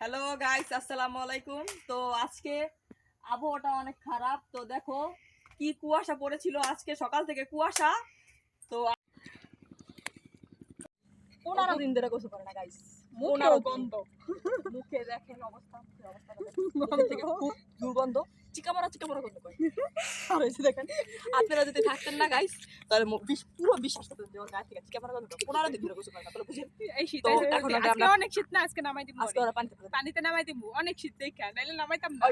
Hello guys আসসালামু আলাইকুম। তো আজকে আবহাওয়াটা অনেক খারাপ। তো দেখো কি কুয়াশা পড়েছিল আজকে সকাল থেকে কুয়াশা। তো পনেরো দিন ধরে গোসল করে না গাইস মুখেও গন্ধ মুখে দেখেন অবস্থা অবস্থা। দেখেন। থেকে খুব দুর্গন্ধ। চিকামারা চিকামারা গন্ধ করে আর এই দেখেন আপনারা যদি থাকতেন না গাইস তাহলে বিশ- পুরো বিশ্বাস করতেন যে ওর গায়ে থেকে চিকামারা গন্ধ পনেরো দিন ধরে গোসল করে না তাহলে বুঝেন। এই শীত আজকে এখন আজকে অনেক শীত না আজকে নামাই দিব আজকে ওরা পানিতে পানিতে নামাই দিব অনেক শীত দেখা নাইলে নামাইতাম না।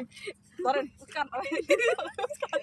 ধরেন উস্কান ধরে যাইতে চায়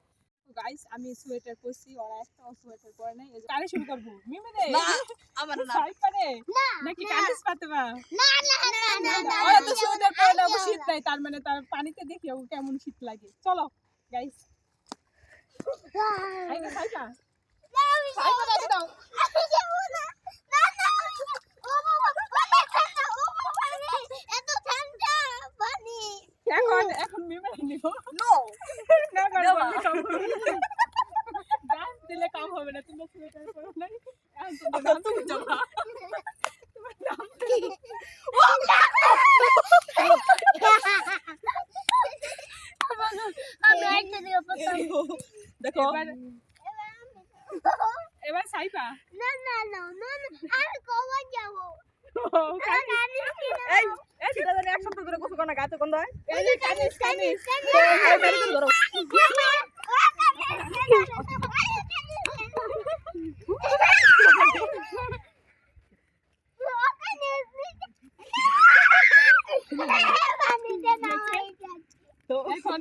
গাইস আমি সোয়েটার পরছি ওরা একটা সোয়েটার পরে নাই এই কারে শুরু করব মিমি দে না আমার না সাই পারে নাকি কানিস পাতে বা ওরা তো সোয়েটার পরে না শীত নাই তার মানে তার পানিতে দেখি ও কেমন শীত লাগে চলো গাইস আইনা সাইকা সাইকা দাও দাও এখন এখন মিমি নিব নো না ডান্স দিলে কাম হবে না তুমি সোয়েটার পরো নাই এখন তোমার তুমি যাবা তোমার নাম দেখো এবার এবার সাইফা ও, এই এই সেটা জানি এক সপ্তাহ ধরে গোসল না হয় এই কানিস কানিস করে ধরো এখন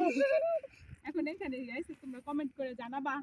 এখন তোমরা কমেন্ট করে জানাবা।